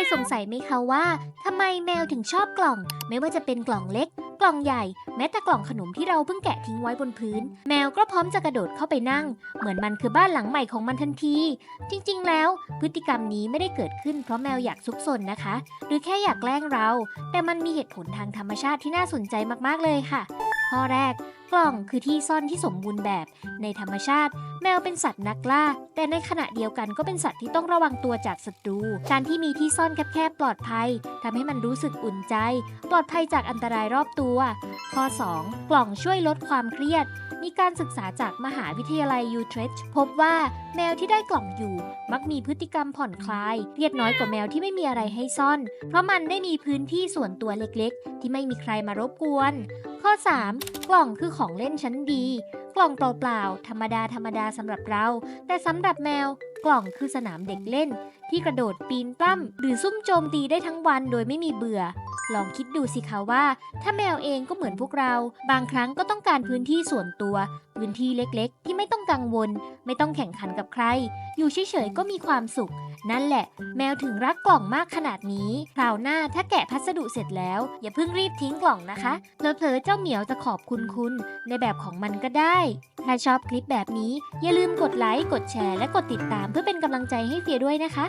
ยสงสัยไหมคะว่าทำไมแมวถึงชอบกล่อง ไม่ว่าจะเป็นกล่องเล็ก กล่องใหญ่ แม้แต่กล่องขนมที่เราเพิ่งแกะทิ้งไว้บนพื้น แมวก็พร้อมจะกระโดดเข้าไปนั่ง เหมือนมันคือบ้านหลังใหม่ของมันทันที จริงๆ แล้ว พฤติกรรมนี้ไม่ได้เกิดขึ้นเพราะแมวอยากซุกซนนะคะ หรือแค่อยากแกล้งเรา แต่มันมีเหตุผลทางธรรมชาติที่น่าสนใจมากๆเลยค่ะ ข้อแรก กล่องคือที่ซ่อนที่สมบูรณ์แบบ ในธรรมชาติ แมวเป็นสัตว์นักล่า แต่ในขณะเดียวกันก็เป็นสัตว์ที่ต้องระวังตัวจากศัตรู การที่มีที่ซ่อนแคบๆปลอดภัยทำให้มันรู้สึกอุ่นใจ ปลอดภัยจากอันตรายรอบตัว ข้อ 2 กล่องช่วยลดความเครียด มีการศึกษาจากมหาวิทยาลัยยูเทรชพบว่าแมวที่ได้กล่องอยู่ มักมีพฤติกรรมผ่อนคลายเครียดน้อยกว่าแมวที่ไม่มีอะไรให้ซ่อน เพราะมันได้มีพื้นที่ส่วนตัวเล็กๆ ที่ไม่มีใครมารบกวน ข้อ 3 กล่องคือของเล่นชั้นดี กล่องเปล่าๆธรรมดาธรรมดาสำหรับเรา แต่สำหรับแมว กล่องคือสนามเด็กเล่น ที่กระโดดปีนปั้มหรือซุ่มโจมตีได้ทั้งวันโดยไม่มีเบื่อ ลองคิดดูสิคะว่า ถ้าแมวเองก็เหมือนพวกเรา บางครั้งก็ต้องการพื้นที่ส่วนตัว พื้นที่เล็กๆ ที่ไม่ต้องกังวล ไม่ต้องแข่งขันกับใคร อยู่เฉยๆก็มีความสุข นั่นแหละ แมวถึงรักกล่องมากขนาดนี้คราวหน้าถ้าแกะพัสดุเสร็จแล้ว อย่าเพิ่งรีบทิ้งกล่องนะคะเผลอๆเจ้าเหมียวจะขอบคุณคุณในแบบของมันก็ได้ ถ้าชอบคลิปแบบนี้อย่าลืมกดไลค์กดแชร์และกดติดตามเพื่อเป็นกำลังใจให้เฟียด้วยนะคะ